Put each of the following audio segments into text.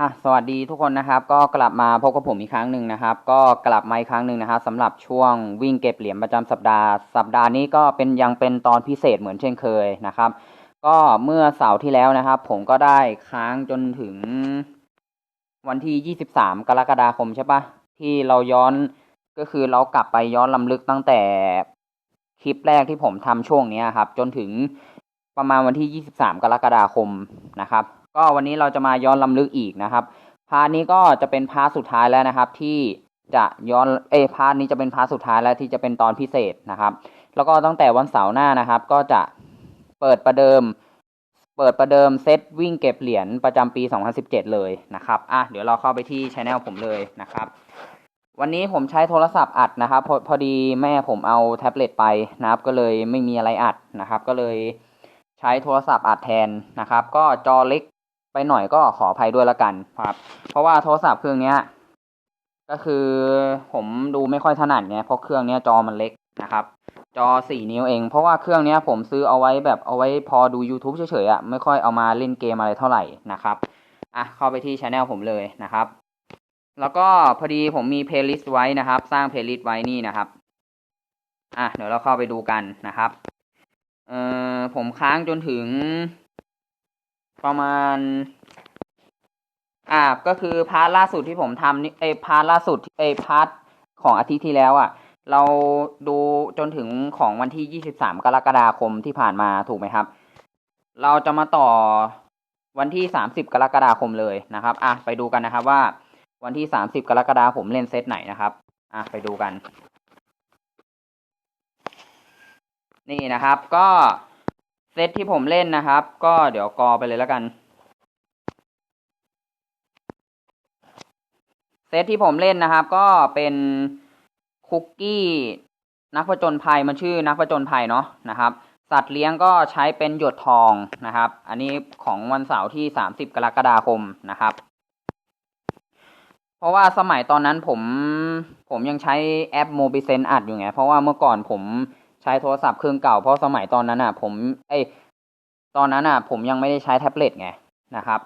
อะสวัสดีทุกคนนะครับ ก็กลับมาพบกับผมอีกครั้งหนึ่งนะครับ ก็กลับมาอีกครั้งหนึ่งนะครับสำหรับช่วงวิ่งเก็บเหรียญประจำสัปดาห์ สัปดาห์นี้ก็เป็นยังเป็นตอนพิเศษเหมือนเช่นเคยนะครับ ก็เมื่อเสาร์ที่แล้วนะครับ ผมก็ได้ค้างจนถึงวันที่ 23 กรกฎาคมใช่ปะที่เราย้อนก็คือเรากลับไปย้อนลำลึกตั้งแต่คลิปแรกที่ผมทำช่วงเนี้ยครับ จนถึงประมาณวันที่ 23 กรกฎาคมนะครับ ก็วันนี้เราจะมาย้อนลำลึกอีกนะครับ พาร์ทนี้ก็จะเป็นพาร์ทสุดท้ายแล้วนะครับ ที่จะย้อนเอพาร์ทนี้จะเป็นพาร์ทสุดท้ายแล้วที่จะเป็นตอนพิเศษนะครับ แล้วก็ตั้งแต่วันเสาร์หน้านะครับ ก็จะเปิดประเดิม เปิดประเดิมเซตวิ่งเก็บเหรียญประจำปี 2017 เลยนะครับอะเดี๋ยวเราเข้าไปที่ช anel ผมเลยนะครับ วันนี้ผมใช้โทรศัพท์อัดนะครับ พอพอดีแม่ผมเอาแท็บเล็ตไปนะครับ ก็เลยไม่มีอะไรอัดนะครับ ก็เลยใช้โทรศัพท์อัดแทนนะครับ ก็จอเล็ก หน่อยก็ขออภัยด้วยละกันครับ เพราะว่าโทรศัพท์เครื่องเนี้ย ก็คือผมดูไม่ค่อยถนัดไงเพราะเครื่องเนี้ยจอมันเล็กนะครับ จอสี่นิ้วเอง เพราะว่าเครื่องเนี้ยผมซื้อเอาไว้แบบเอาไว้พอดู YouTube เฉยๆอะ่ะไม่ค่อยเอามาเล่นเกมอะไรเท่าไหร่นะครับอะเข้าไปที่ช anel ผมเลยนะครับ แล้วก็พอดีผมมีเพลย์ลิสต์ไว้นะครับ สร้างเพลย์ลิสต์ไว้นี่นะครับอะเดี๋ยวเราเข้าไปดูกันนะครับเอ่อผมค้างจนถึง ประมาณ อ่าก็คือพาร์ทล่าสุดที่ผมทำนี่เอพาร์ทล่าสุดเอพาร์ทของอาทิตย์ที่แล้วอะ่ะ เราดูจนถึงของวันที่23กรกฎาคมที่ผ่านมาถูกไหมครับ เราจะมาต่อวันที่30กรกฎาคมเลยนะครับ อะไปดูกันนะครับว่าวันที่30กรกฎาคมผมเล่นเซตไหนนะครับ อะไปดูกัน นี่นะครับก็ เซตที่ผมเล่นนะครับ ก็เดี๋ยวกอไปเลยแล้วกัน เซตที่ผมเล่นนะครับ ก็เป็นคุกกี้นักผจญภัยมันชื่อนักผจญภัยเนาะนะครับ สัตว์เลี้ยงก็ใช้เป็นหยดทองนะครับ อันนี้ของวันเสาร์ที่ 30 กรกฎาคมนะครับ เพราะว่าสมัยตอนนั้นผมผมยังใช้แอปโมบิเซนอัดอยู่ไง เพราะว่าเมื่อก่อนผม ช้โทรศัพท์เครื่องเก่าเพราะสมัยตอนนั้นอะ ผมเอ้ยตอนนั้นอะ ผมยังไม่ได้ใช้แท็บเล็ตไงนะครับ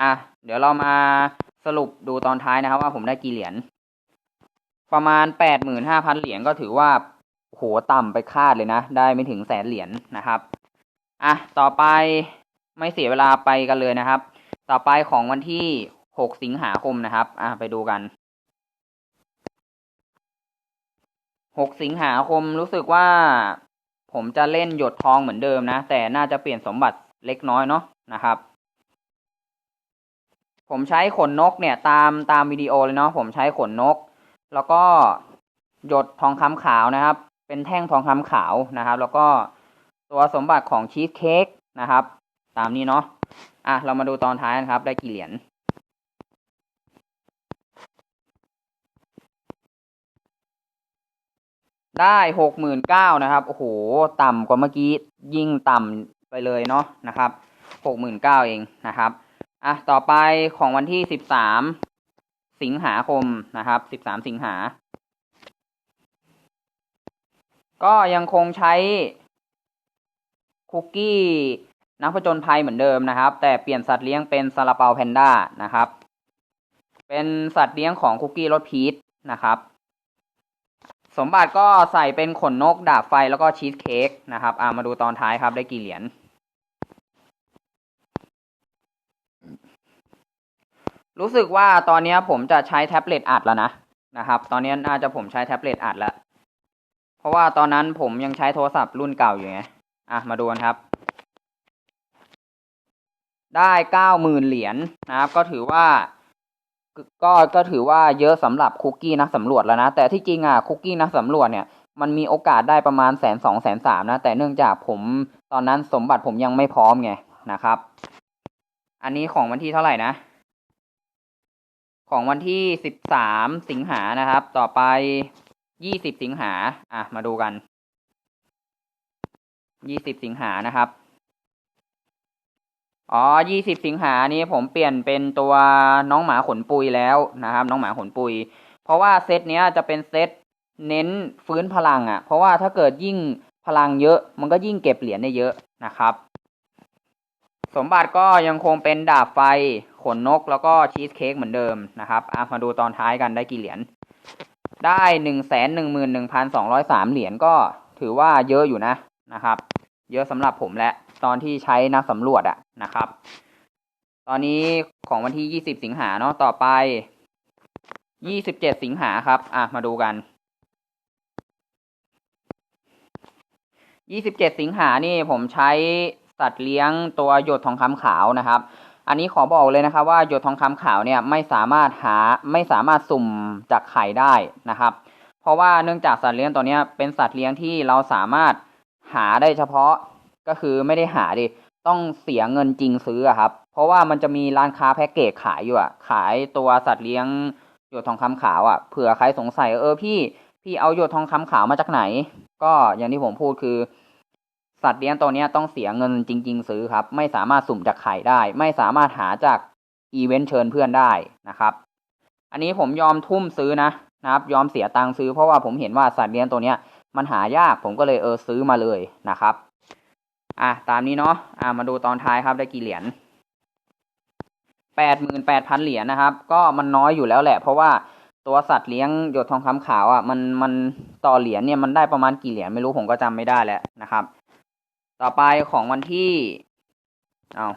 อะเดี๋ยวเรามาสรุปดูตอนท้ายนะครับ ว่าผมได้กี่เหรียญประมาณแปดหมื่นห้าพันเหรียญก็ถือว่าโหต่ำไปคาดเลยนะ ได้ไม่ถึงแสนเหรียญนะครับอะต่อไปไม่เสียเวลาไปกันเลยนะครับ ต่อไปของวันที่หกสิงหาคมนะครับ อะไปดูกัน หกสิงหาคมรู้สึกว่า ผมจะเล่นหยดทองเหมือนเดิมนะ แต่น่าจะเปลี่ยนสมบัติเล็กน้อยเนาะนะครับ ผมใช้ขนนกเนี่ยตามตามวิดีโอเลยเนาะผมใช้ขนนก แล้วก็หยดทองคำขาวนะครับ เป็นแท่งทองคำขาวนะครับ แล้วก็ตัวสมบัติของชีสเค้กนะครับ ตามนี้เนาะอะเรามาดูตอนท้ายนะครับ ได้กี่เหรียญ ได้หกหมื่นเก้านะครับ โอ้โห ต่ำกว่าเมื่อกี้ ยิ่งต่ำไปเลยเนาะนะครับหกหมื่นเก้าเองนะครับอะต่อไปของวันที่สิบสามสิงหาคมนะครับสิบสามสิงหา ก็ยังคงใช้คุกกี้นักผจญภัยเหมือนเดิมนะครับ แต่เปลี่ยนสัตว์เลี้ยงเป็นซาลาเปาแพนด้านะครับ เป็นสัตว์เลี้ยงของคุกกี้รสพีชนะครับ สมบัติก็ใส่เป็นขนนกดาบไฟแล้วก็ชีสเค้กนะครับอ่ามาดูตอนท้ายครับได้กี่เหรียญรู้สึกว่าตอนนี้ผมจะใช้แท็บเล็ตอัดแล้วนะนะครับ ตอนนี้น่าจะผมใช้แท็บเล็ตอัดแล้ว เพราะว่าตอนนั้นผมยังใช้โทรศัพท์รุ่นเก่าอยู่ไงอะมาดูกันครับ ได้เก้าหมื่นเหรียญนะครับ ก็ถือว่า ก็ก็ถือว่าเยอะสำหรับคุกกี้นักสำรวจแล้วนะ แต่ที่จริงอะคุกกี้นักสำรวจเนี่ยมันมีโอกาสได้ประมาณแสนสองแสนสามนะ แต่เนื่องจากผมตอนนั้นสมบัติผมยังไม่พร้อมไงนะครับ อันนี้ของวันที่เท่าไหร่นะ ของวันที่สิบสามสิงหานะครับ ต่อไปยี่สิบสิงหาอะมาดูกันยี่สิบสิงหานะครับ อ๋อยี่สิบสิงหานี้ผมเปลี่ยนเป็นตัวน้องหมาขนปุยแล้วนะครับ น้องหมาขนปุย เพราะว่าเซตเนี้ยจะเป็นเซตเน้นฟื้นพลังอะ่ะ เพราะว่าถ้าเกิดยิ่งพลังเยอะ มันก็ยิ่งเก็บเหรียญได้เยอะนะครับ สมบัติก็ยังคงเป็นดาบไฟ ขนนกแล้วก็ชีสเค้กเหมือนเดิมนะครับอะมาดูตอนท้ายกันได้กี่เหรียญ ได้หนึ่งแสนหนึ่งหมื่นหนึ่งพันสองร้อยสามเหรียญก็ถือว่าเยอะอยู่นะนะครับ เยอะสำหรับผมและ ตอนที่ใช้นักสำรวจอะ นะครับ ตอนนี้ของวันที่ยี่สิบสิงหาเนาะต่อไปยี่สิบเจ็ดสิงหาครับ อะมาดูกันยี่สิบเจ็ดสิงหานี่ผมใช้สัตว์เลี้ยงตัวหยดทองคำขาวนะครับ อันนี้ขอบอกเลยนะครับว่าหยดทองคำขาวเนี่ยไม่สามารถหาไม่สามารถสุ่มจากไข่ได้นะครับ เพราะว่าเนื่องจากสัตว์เลี้ยงตัวนี้เป็นสัตว์เลี้ยงที่เราสามารถหาได้เฉพาะก็คือไม่ได้หาดิ ต้องเสียเงินจริงซื้อครับ เพราะว่ามันจะมีร้านค้าแพ็กเกจขายอยู่อะขายตัวสัตว์เลี้ยงหยดทองคำขาวอะเผื่อใครสงสัยเออพี่พี่เอาหยดทองคำขาวมาจากไหน ก็อย่างที่ผมพูดคือ สัตว์เลี้ยงตัวนี้ต้องเสียเงินจริง ๆ ซื้อครับ ไม่สามารถสุ่มจากไข่ได้ ไม่สามารถหาจากอีเวนต์เชิญเพื่อนได้นะครับ อันนี้ผมยอมทุ่มซื้อนะนะครับ ยอมเสียตังค์ซื้อเพราะว่าผมเห็นว่าสัตว์เลี้ยงตัวเนี้ยมันหายากผมก็เลยเออซื้อมาเลยนะครับ อะตามนี้เนาะอะมาดูตอนท้ายครับได้กี่เหรียญแปดหมื่นแปดพันเหรียญนะครับ ก็มันน้อยอยู่แล้วแหละ เพราะว่าตัวสัตว์เลี้ยงหยดทองคำขาวอะมันมันต่อเหรียญเนี่ยมันได้ประมาณกี่เหรียญไม่รู้ผมก็จำไม่ได้แล้วนะครับ ต่อไปของวันที่เอา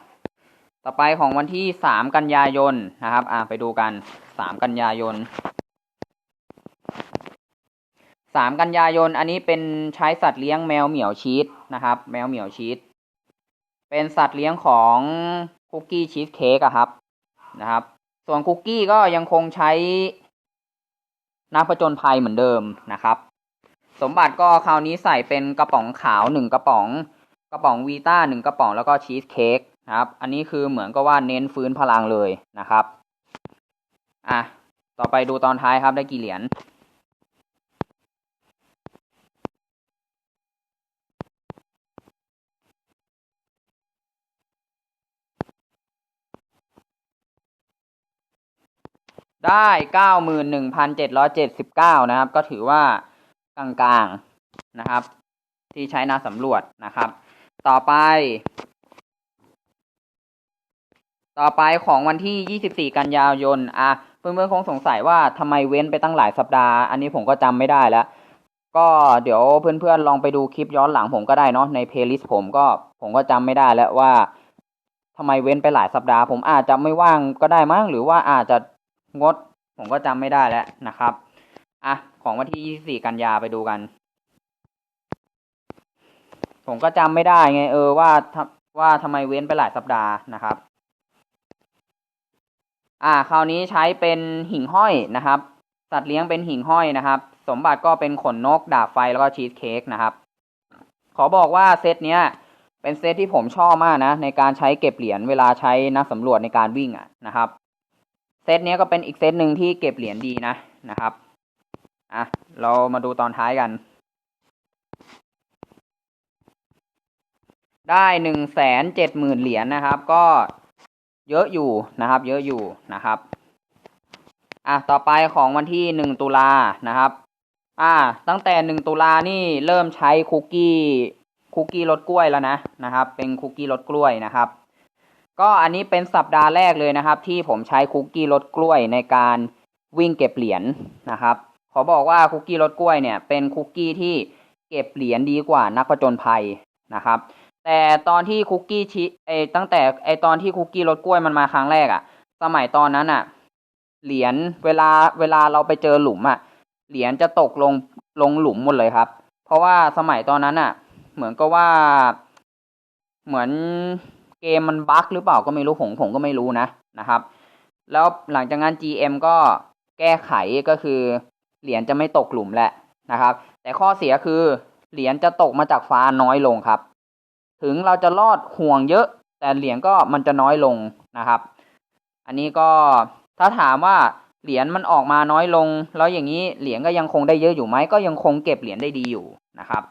ต่อไปของวันที่สามกันยายนนะครับ อะไปดูกันสามกันยายน สามกันยายนอันนี้เป็นใช้สัตว์เลี้ยงแมวเหมียวชีสนะครับ แมวเหมียวชีสเป็นสัตว์เลี้ยงของคุกกี้ชีสเค้กอะครับนะครับ ส่วนคุกกี้ก็ยังคงใช้นักผจญภัยเหมือนเดิมนะครับ สมบัติก็คราวนี้ใส่เป็นกระป๋องขาวหนึ่งกระป๋อง กระป๋องวีต้าหนึ่งกระป๋องแล้วก็ชีสเค้กนะครับ อันนี้คือเหมือนกับว่าเน้นฟื้นพลังเลยนะครับ อะ ต่อไปดูตอนท้ายครับได้กี่เหรียญ ได้เก้าหมื่นหนึ่งพันเจ็ดร้อยเจ็ดสิบเก้านะครับ ก็ถือว่ากลางๆนะครับ ที่ใช้นาสำรวจนะครับ ต่อไป ต่อไปของวันที่ยี่สิบสี่กันยายนอะเพื่อนๆคงสงสัยว่าทำไมเว้นไปตั้งหลายสัปดาห์ อันนี้ผมก็จำไม่ได้แล้ว ก็เดี๋ยวเพื่อนๆลองไปดูคลิปย้อนหลังผมก็ได้เนาะในเพลย์ลิสต์ผมก็ผมก็จำไม่ได้แล้วว่าทำไมเว้นไปหลายสัปดาห์ ผมอาจจะไม่ว่างก็ได้มั้งหรือว่าอาจจะ งด ผมก็จำไม่ได้แล้วนะครับอะของวันที่ 24 กันยาไปดูกัน ผมก็จำไม่ได้ไง เออว่าว่าทำไมเว้นไปหลายสัปดาห์นะครับ อ่า คราวนี้ใช้เป็นหิ่งห้อยนะครับ สัตว์เลี้ยงเป็นหิ่งห้อยนะครับ สมบัติก็เป็นขนนกดาบไฟแล้วก็ชีสเค้กนะครับ ขอบอกว่าเซตเนี้ยเป็นเซตที่ผมชอบมากนะ ในการใช้เก็บเหรียญเวลาใช้นักสำรวจในการวิ่งอะนะครับ เซตนี้ก็เป็นอีกเซตหนึ่งที่เก็บเหรียญดีนะนะครับอะเรามาดูตอนท้ายกัน ได้หนึ่งแสนเจ็ดหมื่นเหรียญนะครับ ก็เยอะอยู่นะครับ เยอะอยู่นะครับอะต่อไปของวันที่หนึ่งตุลานะครับ อ่า ตั้งแต่หนึ่งตุลานี่เริ่มใช้คุกกี้คุกกี้รสกล้วยแล้วนะนะครับ เป็นคุกกี้รสกล้วยนะครับ ก็อันนี้เป็นสัปดาห์แรกเลยนะครับ ที่ผมใช้คุกกี้รสกล้วยในการวิ่งเก็บเหรียญนะครับ ขอบอกว่าคุกกี้รสกล้วยเนี่ย เป็นคุกกี้ที่เก็บเหรียญดีกว่านักผจญภัยนะครับ แต่ตอนที่คุกกี้ชิไอตั้งแต่ไอตอนที่คุกกี้รสกล้วยมันมาครั้งแรกอะ่ะสมัยตอนนั้นอะ่ะเหรียญเวลาเวลาเราไปเจอหลุมอะ่ะเหรียญจะตกลงลงหลุมหมดเลยครับ เพราะว่าสมัยตอนนั้นอะ่ะเหมือนก็ว่าเหมือน เกมมันบั๊กหรือเปล่าก็ไม่รู้ผมผมก็ไม่รู้นะนะครับ แล้วหลังจากนั้น GM ก็แก้ไขก็คือเหรียญจะไม่ตกหลุมแหละนะครับ แต่ข้อเสียคือเหรียญจะตกมาจากฟ้าน้อยลงครับ ถึงเราจะรอดห่วงเยอะ แต่เหรียญก็มันจะน้อยลงนะครับ อันนี้ก็ถ้าถามว่าเหรียญมันออกมาน้อยลง แล้วอย่างนี้เหรียญก็ยังคงได้เยอะอยู่ไหมก็ยังคงเก็บเหรียญได้ดีอยู่นะครับ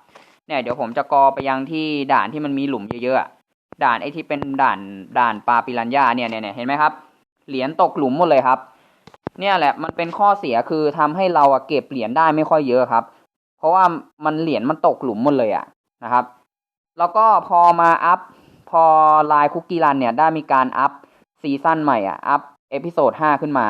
เนี่ยเดี๋ยวผมจะกอไปยังที่ด่านที่มันมีหลุมเยอะๆ ด่านไอที่เป็นด่านด่านปลาปิรันย่าเนี่ยเนี่ยเห็นไหมครับ เหรียญตกหลุมหมดเลยครับ เนี่ยแหละมันเป็นข้อเสียคือทำให้เราอะเก็บเหรียญได้ไม่ค่อยเยอะครับ เพราะว่ามันเหรียญมันตกหลุมหมดเลยอะนะครับ แล้วก็พอมาอัพพอลายคุกกี้รันเนี่ยได้มีการอัพซีซั่นใหม่อะอัพเอพิโซดห้าขึ้นมา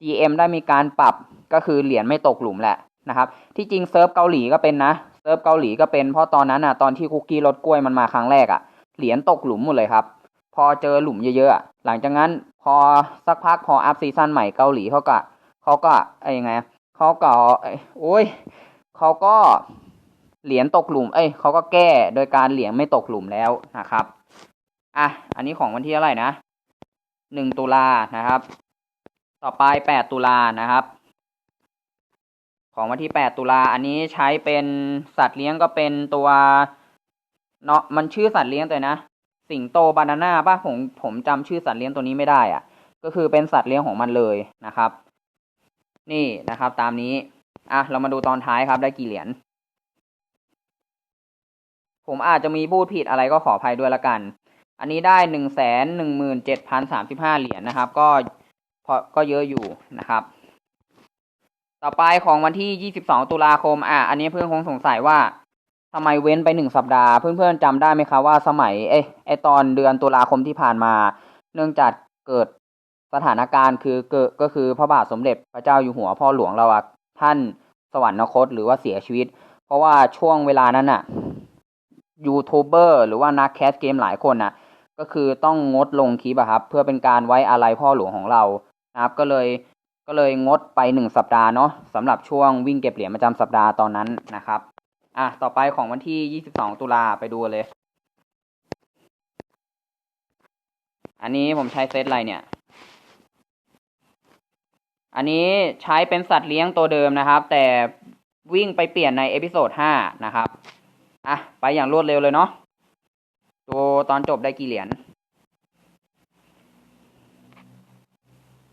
GM ได้มีการปรับก็คือเหรียญไม่ตกหลุมแหละนะครับ ที่จริงเซิร์ฟเกาหลีก็เป็นนะเซิร์ฟเกาหลีก็เป็นเพราะตอนนั้นอะตอนที่คุกกี้รถกล้วยมันมาครั้งแรกอะ เหรียญตกหลุมหมดเลยครับ พอเจอหลุมเยอะๆหลังจากนั้นพอสักพักพออัพซีซั่นใหม่เกาหลีเขาก็เขาก็ไอ้ยังไงเขาก็เอ้ยโอ้ยเขาก็เหรียญตกหลุม เอ้ยเขาก็แก้โดยการเหรียญไม่ตกหลุมแล้วนะครับ อะ อันนี้ของวันที่เท่าไหร่นะหนึ่งตุลานะครับ ต่อไปแปดตุลานะครับ ของวันที่แปดตุลา อันนี้ใช้เป็นสัตว์เลี้ยงก็เป็นตัว เนาะมันชื่อสัตว์เลี้ยงตัวนะ สิงโตบานาน่าป่ะผมผมจำชื่อสัตว์เลี้ยงตัวนี้ไม่ได้อะ ก็คือเป็นสัตว์เลี้ยงของมันเลยนะครับ นี่นะครับ ตามนี้อะเรามาดูตอนท้ายครับได้กี่เหรียญผมอาจจะมีพูดผิดอะไรก็ขออภัยด้วยละกัน อันนี้ได้หนึ่งแสนหนึ่งหมื่นเจ็ดพันสามสิบห้าเหรียญนะครับ ก็พอก็เยอะอยู่นะครับ ต่อไปของวันที่ยี่สิบสองตุลาคม อะ อันนี้เพื่อนคงสงสัยว่า ทำไมเว้นไปหนึ่งสัปดาห์ เพื่อนๆจำได้ไหมครับว่าสมัยเอ้ไอตอนเดือนตุลาคมที่ผ่านมา เนื่องจากเกิดสถานการณ์คือเกิดก็คือพระบาทสมเด็จพระเจ้าอยู่หัวพ่อหลวงเราอะท่านสวรรคตหรือว่าเสียชีวิต เพราะว่าช่วงเวลานั้นอะยูทูบเบอร์หรือว่านักแคสเกมหลายคนนะก็คือต้องงดลงคลิปอะครับ เพื่อเป็นการไว้อาลัยพ่อหลวงของเรานะครับ ก็เลยก็เลยงดไปหนึ่งสัปดาห์เนาะสำหรับช่วงวิ่งเก็บเหรียญประจำสัปดาห์ตอนนั้นนะครับ อะต่อไปของวันที่ 22 ตุลาไปดูเลย อันนี้ผมใช้เซตอะไรเนี่ย อันนี้ใช้เป็นสัตว์เลี้ยงตัวเดิมนะครับ แต่วิ่งไปเปลี่ยนในเอพิโซด5นะครับ อะ ไปอย่างรวดเร็วเลยเนาะดูตอนจบได้กี่เหรียญ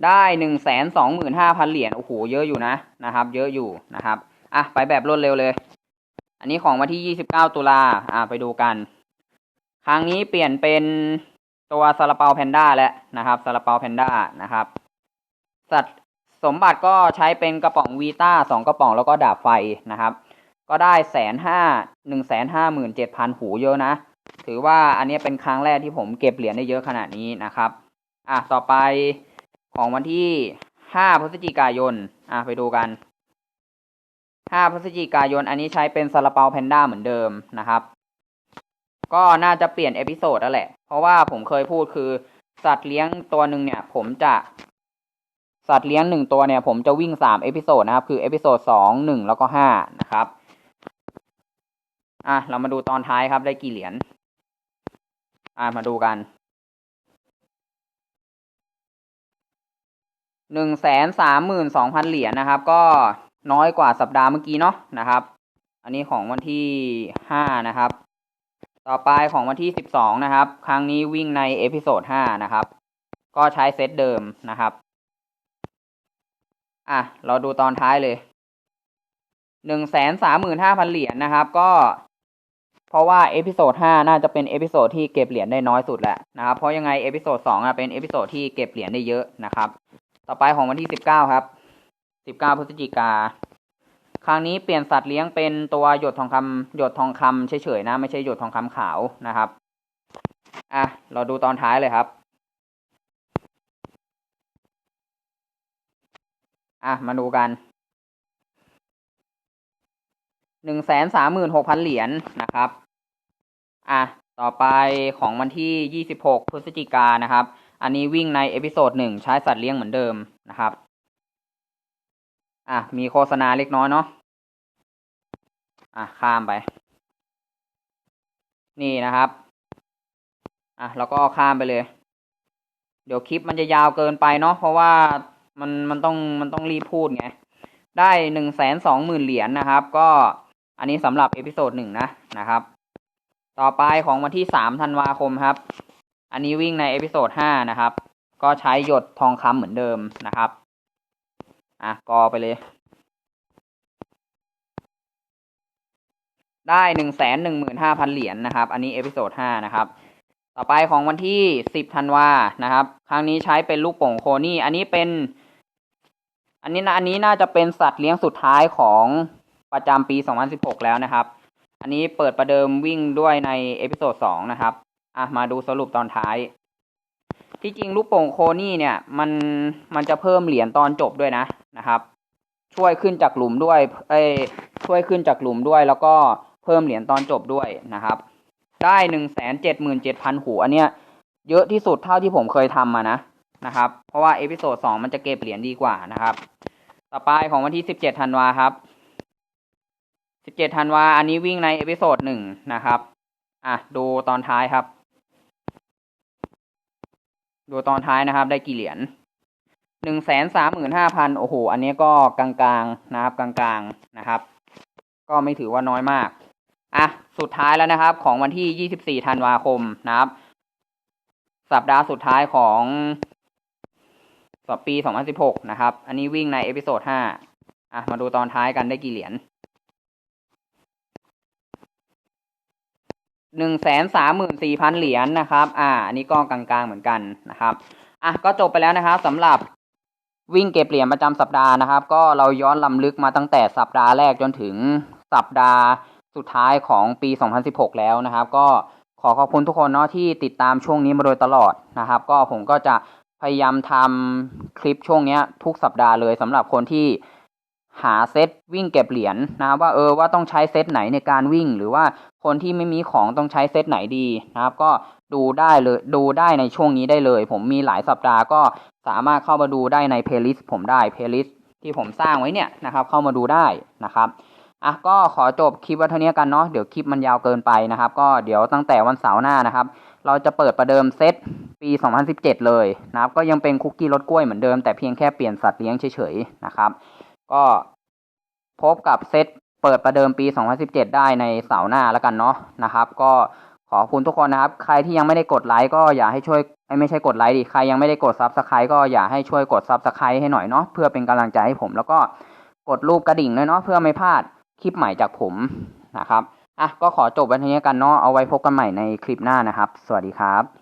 ได้หนึ่งแสนสองหมื่นห้าพันเหรียญโอ้โหเยอะอยู่นะนะครับ เยอะอยู่นะครับ อะ ไปแบบรวดเร็วเลย อันนี้ของวันที่ 29 ตุลาอ่าไปดูกัน ครั้งนี้เปลี่ยนเป็นตัวซาลาเปาแพนด้าแล้วนะครับซาลาเปาแพนด้านะครับ สัตว์สมบัติก็ใช้เป็นกระป๋องวีต้าสองกระป๋องแล้วก็ดาบไฟนะครับ ก็ได้แสนห้าหนึ่งแสนห้าหมื่นเจ็ดพันหูเยอะนะ ถือว่าอันนี้เป็นครั้งแรกที่ผมเก็บเหรียญได้เยอะขนาดนี้นะครับ อะต่อไปของวันที่ห้าพฤศจิกายน อะไปดูกัน 5พฤศจิกายน อันนี้ใช้เป็นซาลาเปาแพนด้าเหมือนเดิมนะครับ ก็น่าจะเปลี่ยนเอพิโซดแล้วแหละ เพราะว่าผมเคยพูดคือ สัตว์เลี้ยงตัวหนึ่งเนี่ย ผมจะสัตว์เลี้ยงหนึ่งตัวเนี่ย ผมจะวิ่งสามเอพิโซดนะครับ คือเอพิโซดสองหนึ่งแล้วก็ห้านะครับ อะ เรามาดูตอนท้ายครับได้กี่เหรียญ อะ มาดูกันหนึ่งแสนสามหมื่นสองพันเหรียญนะครับ ก็ น้อยกว่าสัปดาห์เมื่อกี้เนาะนะครับ อันนี้ของวันที่ห้านะครับ ต่อไปของวันที่สิบสองนะครับ ครั้งนี้วิ่งในเอพิโซดห้านะครับ ก็ใช้เซตเดิมนะครับอะเราดูตอนท้ายเลยหนึ่งแสนสามหมื่นห้าพันเหรียญนะครับ ก็ เพราะว่าเอพิโซดห้าน่าจะเป็นเอพิโซดที่เก็บเหรียญได้น้อยสุดแหละนะครับ เพราะยังไงเอพิโซดสองอะเป็นเอพิโซดที่เก็บเหรียญได้เยอะนะครับ ต่อไปของวันที่สิบเก้าครับ สิบเก้าพฤศจิกา ครั้งนี้เปลี่ยนสัตว์เลี้ยงเป็นตัวหยดทองคำหยดทองคำเฉยๆนะ ไม่ใช่หยดทองคำขาวนะครับ อะ เราดูตอนท้ายเลยครับ อะ มาดูกันหนึ่งแสนสามหมื่นหกพันเหรียญนะครับ อะ ต่อไปของวันที่ยี่สิบหกพฤศจิกานะครับ อันนี้วิ่งในเอพิโซดหนึ่งใช้สัตว์เลี้ยงเหมือนเดิมนะครับ อะ มีโฆษณาเล็กน้อยเนาะอะ ข้ามไป นี่นะครับ อะ แล้วก็ข้ามไปเลย เดี๋ยวคลิปมันจะยาวเกินไปเนาะเพราะว่ามันมันต้องมันต้องรีบพูดไง ได้หนึ่งแสนสองหมื่นเหรียญนะครับ ก็อันนี้สำหรับเอพิโซดหนึ่งนะนะครับ ต่อไปของวันที่สามธันวาคมครับ อันนี้วิ่งในเอพิโซดห้านะครับ ก็ใช้หยดทองคำเหมือนเดิมนะครับ อะกอไปเลย ได้หนึ่งแสนหนึ่งหมื่นห้าพันเหรียญนะครับ อันนี้เอพิโซดห้านะครับ ต่อไปของวันที่สิบธันวานะครับ ครั้งนี้ใช้เป็นลูกโป่งโคนี่ อันนี้เป็น อันนี้นะอันนี้น่าจะเป็นสัตว์เลี้ยงสุดท้ายของประจำปี2016แล้วนะครับ อันนี้เปิดประเดิมวิ่งด้วยในเอพิโซด2นะครับอะมาดูสรุปตอนท้ายที่จริงลูกโป่งโคนี่เนี่ย มันมันจะเพิ่มเหรียญตอนจบด้วยนะ นะครับ ช่วยขึ้นจากหลุมด้วยเอ้ช่วยขึ้นจากหลุมด้วย แล้วก็เพิ่มเหรียญตอนจบด้วยนะครับ ได้หนึ่งแสนเจ็ดหมื่นเจ็ดพันหูอันเนี้ยเยอะที่สุดเท่าที่ผมเคยทำมานะนะครับ เพราะว่าเอพิโซดสองมันจะเก็บเหรียญดีกว่านะครับ ต่อไปของวันที่สิบเจ็ดธันวาครับสิบเจ็ดธันวาอันนี้วิ่งในเอพิโซดหนึ่งนะครับ อะดูตอนท้ายครับ ดูตอนท้ายนะครับ ได้กี่เหรียญ หนึ่งแสนสามหมื่นห้าพันโอ้โห อันนี้ก็กลางๆนะครับกลางๆนะครับ ก็ไม่ถือว่าน้อยมาก อะ สุดท้ายแล้วนะครับ ของวันที่ยี่สิบสี่ธันวาคมนะครับ สัปดาห์สุดท้ายของสปีสองพันสิบหกนะครับ อันนี้วิ่งในเอพิโซดห้าอะ มาดูตอนท้ายกันได้กี่เหรียญหนึ่งแสนสามหมื่นสี่พันเหรียญนะครับ อ่า อันนี้ก็กลางๆเหมือนกันนะครับ อะ ก็จบไปแล้วนะครับสำหรับ วิ่งเก็บเหรียญประจำสัปดาห์นะครับ ก็เราย้อนลำลึกมาตั้งแต่สัปดาห์แรกจนถึงสัปดาห์สุดท้ายของปี 2016 แล้วนะครับ ก็ขอขอบคุณทุกคนเนาะที่ติดตามช่วงนี้มาโดยตลอดนะครับ ก็ผมก็จะพยายามทำคลิปช่วงเนี้ยทุกสัปดาห์เลยสำหรับคนที่ หาเซตวิ่งเก็บเหรียญนะครับว่าเออว่าต้องใช้เซตไหนในการวิ่ง หรือว่าคนที่ไม่มีของต้องใช้เซตไหนดีนะครับ ก็ดูได้เลยดูได้ในช่วงนี้ได้เลย ผมมีหลายสัปดาห์ก็สามารถเข้ามาดูได้ในเพลย์ลิสต์ผมได้เพลย์ลิสต์ที่ผมสร้างไว้เนี่ยนะครับ เข้ามาดูได้นะครับอะก็ขอจบคลิปไว้เท่านี้กันเนาะเดี๋ยวคลิปมันยาวเกินไปนะครับ ก็เดี๋ยวตั้งแต่วันเสาร์หน้านะครับ เราจะเปิดประเดิมเซตปี 2017 เลยนะครับ ก็ยังเป็นคุกกี้รสกล้วยเหมือนเดิมแต่เพียงแค่เปลี่ยนสัตว์เลี้ยงเฉยๆนะครับ ก็พบกับเซตเปิดประเดิมปี 2017 ได้ในเสาร์หน้าแล้วกันเนาะนะครับ ก็ขอบคุณทุกคนนะครับ ใครที่ยังไม่ได้กดไลค์ก็อย่าให้ช่วยไม่ใช่กดไลค์ดิใครยังไม่ได้กดซับสไครต์ก็อย่าให้ช่วยกดซับสไครต์ให้หน่อยเนาะเพื่อเป็นกำลังใจให้ผมแล้วก็กดรูปกระดิ่งด้วยเนาะเพื่อไม่พลาดคลิปใหม่จากผมนะครับอะก็ขอจบไว้เท่านี้กันเนาะเอาไว้พบกันใหม่ในคลิปหน้านะครับ สวัสดีครับ